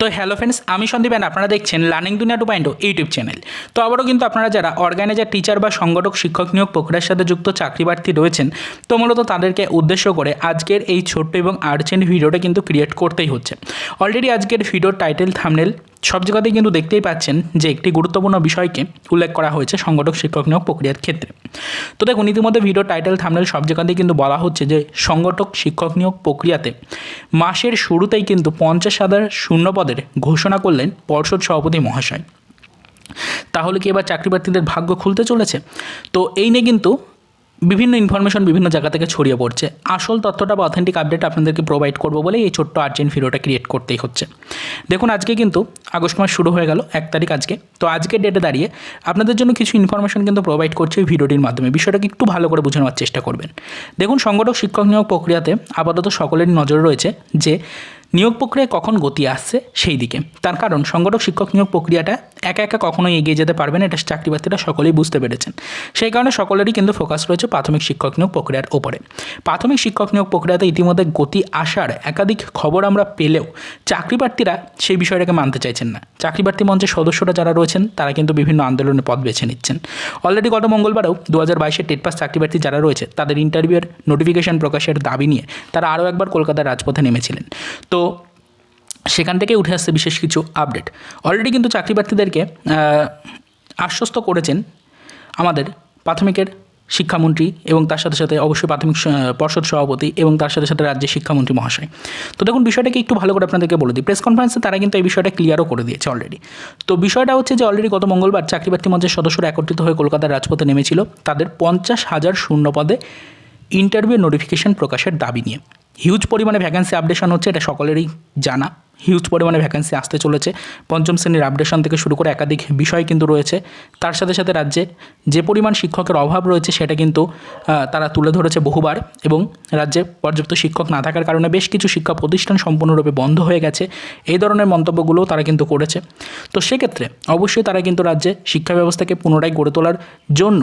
তো hello friends আমি Sandeep and আপনারা দেখছেন লার্নিং দুনিয়া টু পয়েন্ট ইউটিউব চ্যানেল তো আবারও কিন্তু আপনারা যারা অর্গানাইজার টিচার বা সংগঠক, শিক্ষক নিয়োগ প্রক্রিয়ার সাথে যুক্ত চাকরি প্রার্থী রয়েছেন, তো মূলত তাদেরকে উদ্দেশ্য করে আজকের এই ছোট্ট এবং আর্জেন্ট ভিডিওটা কিন্তু ক্রিয়েট করতেই হচ্ছে। অলরেডি আজকের ভিডিওর টাইটেল থামনেল সব জায়গাতেই কিন্তু দেখতেই পাচ্ছেন যে একটি গুরুত্বপূর্ণ বিষয়কে উল্লেখ করা হয়েছে সংগঠক, শিক্ষক নিয়োগ প্রক্রিয়ার ক্ষেত্রে। তো দেখুন, ইতিমধ্যে ভিডিও টাইটেল থামনেল সব জায়গাতেই কিন্তু বলা হচ্ছে যে সংগঠক, শিক্ষক নিয়োগ প্রক্রিয়াতে মাসের শুরুতেই কিন্তু পঞ্চাশ হাজার শূন্য পদের ঘোষণা করলেন পর্ষদ সভাপতি মহাশয়। তাহলে কি এবার চাকরি প্রার্থীদের ভাগ্য খুলতে চলেছে? তো এই নিয়ে কিন্তু বিভিন্ন ইনফরমেশন বিভিন্ন জায়গা থেকে ছড়িয়ে পড়ছে। আসল তথ্যটা বা অথেন্টিক আপডেট আপনাদেরকে প্রোভাইড করব বলে এই ছোট্ট আর্জেন্ট ভিডিওটা ক্রিয়েট করতেই হচ্ছে। দেখুন, আজকে কিন্তু আগস্ট মাস শুরু হয়ে গেল, এক তারিখ আজকে। তো আজকের ডেটে দাঁড়িয়ে আপনাদের জন্য কিছু ইনফরমেশন কিন্তু প্রোভাইড করছে এই ভিডিওটির মাধ্যমে। বিষয়টাকে একটু ভালো করে বুঝে নেওয়ার চেষ্টা করবেন। দেখুন, সংগঠক শিক্ষক নিয়োগ প্রক্রিয়াতে আপাতত সকলেরই নজর রয়েছে যে নিয়োগ প্রক্রিয়ায় কখন গতি আসছে সেই দিকে। তার কারণ, সংগঠক শিক্ষক নিয়োগ প্রক্রিয়াটা একা একা কখনোই এগিয়ে যেতে পারবে না, এটা চাকরি প্রার্থীরা সকলেই বুঝতে পেরেছেন। সেই কারণে সকলেরই কিন্তু ফোকাস রয়েছে প্রাথমিক শিক্ষক নিয়োগ প্রক্রিয়ার ওপরে প্রাথমিক শিক্ষক নিয়োগ প্রক্রিয়াতে ইতিমধ্যে গতি আসার একাধিক খবর আমরা পেলেও চাকরি প্রার্থীরা সেই বিষয়টাকে মানতে চাইছেন না। চাকরি প্রার্থী মঞ্চের সদস্যরা যারা রয়েছেন, তারা কিন্তু বিভিন্ন আন্দোলনের পথ বেছে নিচ্ছেন। অলরেডি গত মঙ্গলবারেও দু হাজার বাইশের টেট পাস চাকরি প্রার্থী যারা রয়েছে, তাদের ইন্টারভিউয়ের নোটিফিকেশন প্রকাশের দাবি নিয়ে তারা আরও একবার কলকাতার রাজপথে নেমেছিলেন। তো সেখান থেকে উঠে আসছে বিশেষ কিছু আপডেট অলরেডি কিন্তু চাকরি প্রার্থীদেরকে আশ্বস্ত করেছেন আমাদের প্রাথমিকের শিক্ষামন্ত্রী এবং তার সাথে সাথে অবশ্যই প্রাথমিক পর্ষদ সভাপতি এবং তার সাথে সাথে রাজ্যের শিক্ষামন্ত্রী মহাশয়। তো দেখুন, বিষয়টাকে একটু ভালো করে আপনাদেরকে বলে দিই। প্রেস কনফারেন্সে তারা কিন্তু এই বিষয়টা ক্লিয়ারও করে দিয়েছে অলরেডি তো বিষয়টা হচ্ছে যে অলরেডি গত মঙ্গলবার চাকরি প্রার্থী মঞ্চের সদস্যরা একত্রিত হয়ে কলকাতার রাজপথে নেমেছিল তাদের পঞ্চাশ হাজার শূন্য পদে ইন্টারভিউ নোটিফিকেশন প্রকাশের দাবি নিয়ে। হিউজ পরিমাণে ভ্যাকেন্সি আপডেশন হচ্ছে, এটা সকলেরই জানা। হিউজ পরিমাণে ভ্যাকেন্সি আসতে চলেছে। পঞ্চম শ্রেণির আপডেশন থেকে শুরু করে একাধিক বিষয় কিন্তু রয়েছে। তার সাথে সাথে রাজ্যে যে পরিমাণ শিক্ষকের অভাব রয়েছে সেটা কিন্তু তারা তুলে ধরেছে বহুবার এবং রাজ্যে পর্যাপ্ত শিক্ষক না থাকার কারণে বেশ কিছু শিক্ষা প্রতিষ্ঠান সম্পূর্ণরূপে বন্ধ হয়ে গেছে। এই ধরনের মন্তব্যগুলোও তারা কিন্তু করেছে। তো সেক্ষেত্রে অবশ্যই তারা কিন্তু রাজ্যে শিক্ষা ব্যবস্থাকে পুনরায় গড়ে তোলার জন্য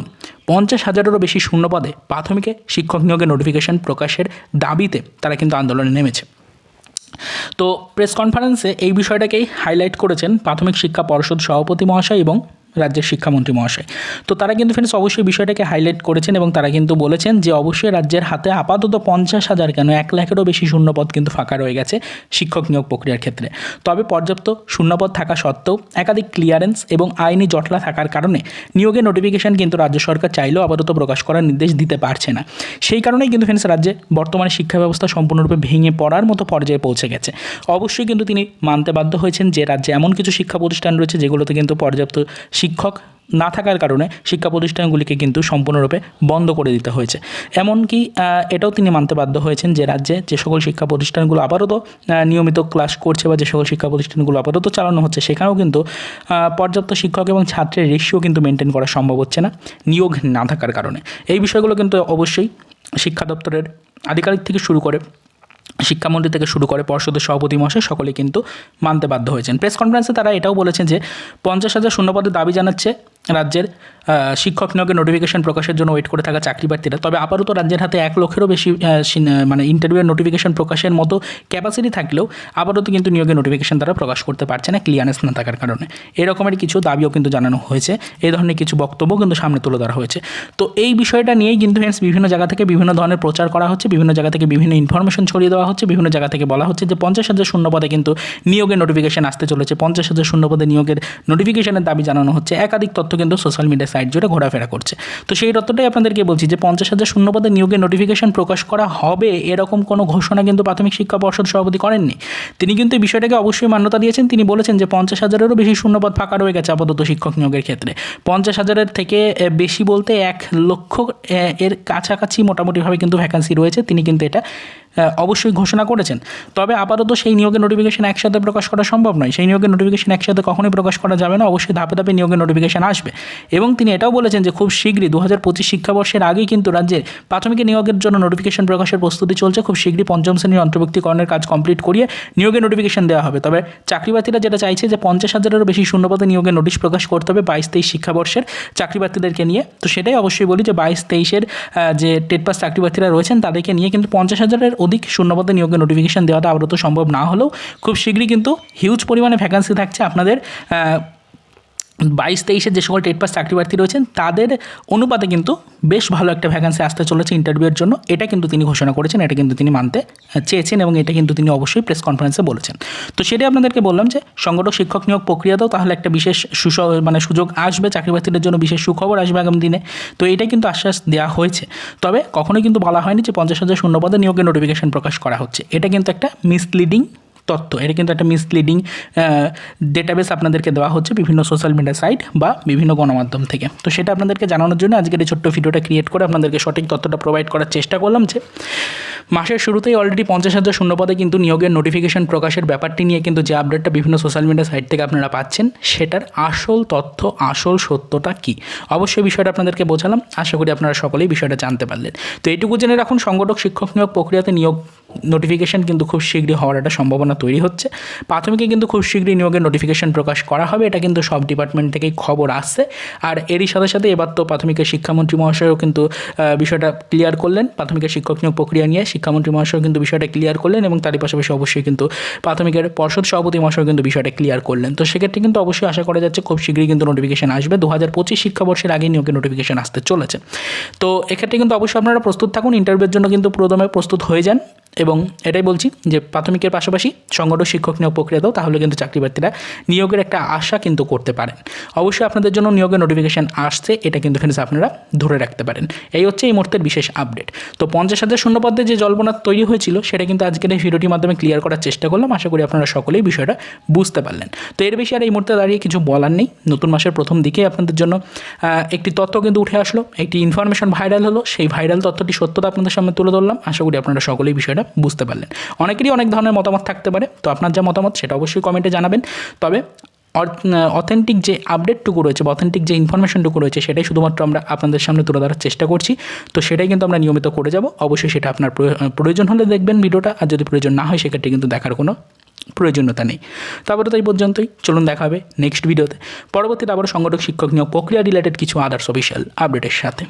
পঞ্চাশ হাজারেরও বেশি শূন্যপদে প্রাথমিকে শিক্ষক নিয়োগের নোটিফিকেশন প্রকাশের দাবিতে তারা কিন্তু আন্দোলনে নেমেছে। তো প্রেস কনফারেন্সে এই বিষয়টাকেই হাইলাইট করেছেন প্রাথমিক শিক্ষা পর্ষদ সভাপতি মহাশয় এবং রাজ্যের শিক্ষামন্ত্রী মহাশয়। তো তারা কিন্তু ফ্রেন্ডস অবশ্যই বিষয়টাকে হাইলাইট করেছেন এবং তারা কিন্তু বলেছেন যে অবশ্যই রাজ্যের হাতে আপাতত পঞ্চাশ হাজার কেন এক লাখেরও বেশি শূন্যপদ কিন্তু ফাঁকা রয়ে গেছে শিক্ষক নিয়োগ প্রক্রিয়ার ক্ষেত্রে। তবে পর্যাপ্ত শূন্যপদ থাকা সত্ত্বেও একাধিক ক্লিয়ারেন্স এবং আইনি জটলা থাকার কারণে নিয়োগের নোটিফিকেশন কিন্তু রাজ্য সরকার চাইলেও আপাতত প্রকাশ করার নির্দেশ দিতে পারছে না। সেই কারণেই কিন্তু ফ্রেন্ডস রাজ্যে বর্তমানে শিক্ষা ব্যবস্থা সম্পূর্ণরূপে ভেঙে পড়ার মতো পর্যায়ে পৌঁছে গেছে। অবশ্যই কিন্তু তিনি মানতে বাধ্য হয়েছেন যে রাজ্যে এমন কিছু শিক্ষা প্রতিষ্ঠান রয়েছে যেগুলোতে কিন্তু পর্যাপ্ত শিক্ষক না থাকার কারণে শিক্ষা প্রতিষ্ঠানগুলিকে কিন্তু সম্পূর্ণরূপে বন্ধ করে দিতে হয়েছে। এমনকি এটাও তিনি মানতে বাধ্য হয়েছেন যে রাজ্যে যে সকল শিক্ষা প্রতিষ্ঠানগুলো আপাতত নিয়মিত ক্লাস করছে বা যে সকল শিক্ষা প্রতিষ্ঠানগুলো আপাতত চালানো হচ্ছে, সেখানেও কিন্তু পর্যাপ্ত শিক্ষক এবং ছাত্রের রেশিও কিন্তু মেনটেন করা সম্ভব হচ্ছে না, নিয়োগ না থাকার কারণে। এই বিষয়গুলো কিন্তু অবশ্যই শিক্ষা দপ্তরের আধিকারিক থেকে শুরু করে শিক্ষামন্ত্রী থেকে শুরু করে পর্ষদের সভাপতি মহাশয় সকলে কিন্তু মানতে বাধ্য হয়েছেন। প্রেস কনফারেন্সে তারা এটাও বলেছেন যে পঞ্চাশ হাজার শূন্যপদের দাবি জানাচ্ছে রাজ্যের শিক্ষক নিয়োগের নোটিফিকেশন প্রকাশের জন্য ওয়েট করে থাকা চাকরি প্রার্থীরা তবে আপাতত রাজ্যের হাতে এক লক্ষেরও বেশি মানে ইন্টারভিউয়ের নোটিফিকেশন প্রকাশের মতো ক্যাপাসিটি থাকলেও আপাতত কিন্তু নিয়োগের নোটিফিকেশন তারা প্রকাশ করতে পারছে না ক্লিয়ারেন্স না থাকার কারণে। এরকমের কিছু দাবিও কিন্তু জানানো হয়েছে। এই ধরনের কিছু বক্তব্য কিন্তু সামনে তুলে ধরা হয়েছে। তো এই বিষয়টা নিয়েই কিন্তু ফ্রেন্ডস বিভিন্ন জায়গা থেকে বিভিন্ন ধরনের প্রচার করা হচ্ছে, বিভিন্ন জায়গা থেকে বিভিন্ন ইনফরমেশন ছড়িয়ে দেওয়া হচ্ছে, বিভিন্ন জায়গা থেকে বলা হচ্ছে যে পঞ্চাশ হাজার শূন্য পদে কিন্তু নিয়োগের নোটিফিকেশন আসতে চলেছে। পঞ্চাশ হাজার শূন্য পদে নিয়োগের নোটিফিকেশনের দাবি জানানো হচ্ছে। একাধিক তথ্য কিন্তু সোশ্যাল মিডিয়া সাইট জুড়ে ঘোরাফেরা করছে। তো সেই তথ্যটাই আপনাদেরকে বলছি যে পঞ্চাশ হাজার শূন্যপদে নিয়োগের নোটিফিকেশন প্রকাশ করা হবে এরকম কোনো ঘোষণা কিন্তু প্রাথমিক শিক্ষা পর্ষদ সভাপতি করেননি। তিনি কিন্তু এই বিষয়টাকে অবশ্যই মান্যতা দিয়েছেন। তিনি বলেছেন যে পঞ্চাশ হাজারেরও বেশি শূন্যপদ ফাঁকা রয়ে গেছে আপাতত শিক্ষক নিয়োগের ক্ষেত্রে। পঞ্চাশ হাজারের থেকে বেশি বলতে এক লক্ষ এর কাছাকাছি মোটামুটিভাবে কিন্তু ভ্যাকান্সি রয়েছে। তিনি কিন্তু এটা অবশ্যই ঘোষণা করেছেন। তবে আপাতত সেই নিয়োগের নোটিফিকেশন একসাথে প্রকাশ করা সম্ভব নয়। সেই নিয়োগের নোটিফিকেশন একসাথে কখনোই প্রকাশ করা যাবে না। অবশ্যই ধাপে ধাপে নিয়োগের নোটিফিকেশন আসবে। এবং তিনি এটাও বলেছেন যে খুব শীঘ্রই দু হাজার পঁচিশ শিক্ষাবর্ষের আগেই কিন্তু রাজ্যে প্রাথমিক নিয়োগের জন্য নোটিফিকেশন প্রকাশের প্রস্তুতি চলছে। খুব শীঘ্রই পঞ্চম শ্রেণির অন্তর্ভুক্তিকরণের কাজ কমপ্লিট করিয়ে নিয়োগের নোটিফিকেশন দেওয়া হবে। তবে চাকরি প্রার্থীরা যেটা চাইছে যে পঞ্চাশ হাজারেরও বেশি শূন্যপদে নিয়োগের নোটিশ প্রকাশ করতে হবে বাইশ তেইশ শিক্ষাবর্ষের চাকরি প্রার্থীদেরকে নিয়ে। তো সেটাই অবশ্যই বলি যে বাইশ তেইশের যে টেট পাস রয়েছেন তাদেরকে নিয়ে কিন্তু পঞ্চাশ হাজারের অধিক শূন্যপদে নিয়োগের নোটিফিকেশান দেওয়াটা আপাতত সম্ভব না হলেও খুব শীঘ্রই কিন্তু হিউজ পরিমাণে ভ্যাকান্সি থাকছে আপনাদের বাইশ তেইশে যে সকল টেট পাস চাকরি প্রার্থী রয়েছেন, তাদের অনুপাতে কিন্তু বেশ ভালো একটা ভ্যাকান্সি আসতে চলেছে ইন্টারভিউয়ের জন্য। এটা কিন্তু তিনি ঘোষণা করেছেন, এটা কিন্তু তিনি মানতে চেয়েছেন এবং এটা কিন্তু তিনি অবশ্যই প্রেস কনফারেন্সে বলেছেন। তো সেটাই আপনাদেরকে বললাম যে, সংগঠক শিক্ষক নিয়োগ প্রক্রিয়াতেও তাহলে একটা বিশেষ সুস মানে সুযোগ আসবে চাকরি প্রার্থীদের জন্য, বিশেষ সুখবর আসবে আগামী দিনে। তো এটাই কিন্তু আশ্বাস দেওয়া হয়েছে। তবে কখনোই কিন্তু বলা হয়নি যে পঞ্চাশ হাজার শূন্যপদে নিয়োগের নোটিফিকেশন প্রকাশ করা হচ্ছে। এটা কিন্তু একটা মিসলিডিং তথ্য। এটা কিন্তু একটা মিসলিডিং ডেটাবেস আপনাদেরকে দেওয়া হচ্ছে বিভিন্ন সোশ্যাল মিডিয়া সাইট বা বিভিন্ন গণমাধ্যম থেকে। তো সেটা আপনাদেরকে জানানোর জন্য আজকের এই ছোট্ট ভিডিওটা ক্রিয়েট করে আপনাদেরকে সঠিক তথ্যটা প্রোভাইড করার চেষ্টা করলাম যে মাসের শুরুতেই অলরেডি পঞ্চাশ হাজার শূন্যপদে কিন্তু নিয়োগের নোটিফিকেশন প্রকাশের ব্যাপারটি নিয়ে কিন্তু যে আপডেটটা বিভিন্ন সোশ্যাল মিডিয়া সাইট থেকে আপনারা পাচ্ছেন, সেটার আসল তথ্য, আসল সত্যটা কী? অবশ্যই বিষয়টা আপনাদেরকে বোঝালাম। আশা করি আপনারা সকলেই বিষয়টা জানতে পারলেন। তো এইটুকু জেনে রাখুন, সংগঠক, শিক্ষক নিয়োগ প্রক্রিয়াতে নিয়োগ নোটিফিকেশন কিন্তু খুব শীঘ্রই হওয়ার একটা সম্ভাবনা তৈরি হচ্ছে। প্রাথমিকে কিন্তু খুব শীঘ্রই নিয়োগের নোটিফিকেশন প্রকাশ করা হবে, এটা কিন্তু সব ডিপার্টমেন্ট থেকেই খবর আসছে। আর এরই সাথে সাথে এবার তো প্রাথমিকের শিক্ষামন্ত্রী মহাশয়ও কিন্তু বিষয়টা ক্লিয়ার করলেন। প্রাথমিকের শিক্ষক নিয়োগ প্রক্রিয়া নিয়ে শিক্ষামন্ত্রী মহাশয় কিন্তু বিষয়টা ক্লিয়ার করলেন এবং তারই পাশাপাশি অবশ্যই কিন্তু প্রাথমিকের পর্ষদ সভাপতি মহাশয় কিন্তু বিষয়টা ক্লিয়ার করলেন। তো সেক্ষেত্রে কিন্তু অবশ্যই আশা করা যাচ্ছে খুব শীঘ্রই কিন্তু নোটিফিকেশন আসবে। দু হাজার পঁচিশ শিক্ষাবর্ষের আগেই নিয়োগের নোটিফিকেশন আসতে চলেছে। তো এক্ষেত্রে কিন্তু অবশ্যই আপনারা প্রস্তুত থাকুন। ইন্টারভিউর জন্য কিন্তু প্রথমে প্রস্তুত হয়ে যান। এবং এটাই বলছি যে প্রাথমিকের পাশাপাশি সংগঠন শিক্ষক নিয়োগ প্রক্রিয়াতেও তাহলে কিন্তু চাকরি প্রার্থীরা নিয়োগের একটা আশা কিন্তু করতে পারেন। অবশ্যই আপনাদের জন্য নিয়োগের নোটিফিকেশান আসছে, এটা কিন্তু ফ্রেন্ডস আপনারা ধরে রাখতে পারেন। এই হচ্ছে এই মুহূর্তের বিশেষ আপডেট তো পঞ্চাশ হাজার শূন্যপদে যে জল্পনা তৈরি হয়েছিল, সেটা কিন্তু আজকের এই ভিডিওটির মাধ্যমে ক্লিয়ার করার চেষ্টা করলাম। আশা করি আপনারা সকলেই বিষয়টা বুঝতে পারলেন। তো এর বেশি আর এই মুহূর্তে দাঁড়িয়ে কিছু বলার নেই। নতুন মাসের প্রথম দিকে আপনাদের জন্য একটি তথ্য কিন্তু উঠে আসলো। একটি ইনফরমেশন ভাইরাল হলো। সেই ভাইরাল তথ্যটি সত্যতা আপনাদের সামনে তুলে ধরলাম। আশা করি আপনারা সকলেই বিষয়টা বুঝতে পারলেন। অনেকেরই অনেক ধরনের মতামত থাকতে পারে, তো আপনার যা মতামত সেটা অবশ্যই কমেন্টে জানাবেন। তবে অথেন্টিক যে আপডেটটুকু রয়েছে বা অথেন্টিক যে ইনফরমেশনটুকু রয়েছে সেটাই শুধুমাত্র আমরা আপনাদের সামনে তুলে ধরার চেষ্টা করছি। তো সেটাই কিন্তু আমরা নিয়মিত করে যাব। অবশ্যই সেটা আপনার প্রয়ো- প্রয়োজন হলে দেখবেন ভিডিওটা, আর যদি প্রয়োজন না হয় সেক্ষেত্রে কিন্তু দেখার কোনো প্রয়োজনীয়তা নেই। তারপরে তো এই পর্যন্তই। চলুন দেখা হবে নেক্সট ভিডিওতে পরবর্তীতে আবার সংগঠক, শিক্ষক নিয়োগ প্রক্রিয়া রিলেটেড কিছু আদার্স অফিসিয়াল আপডেটের সাথে।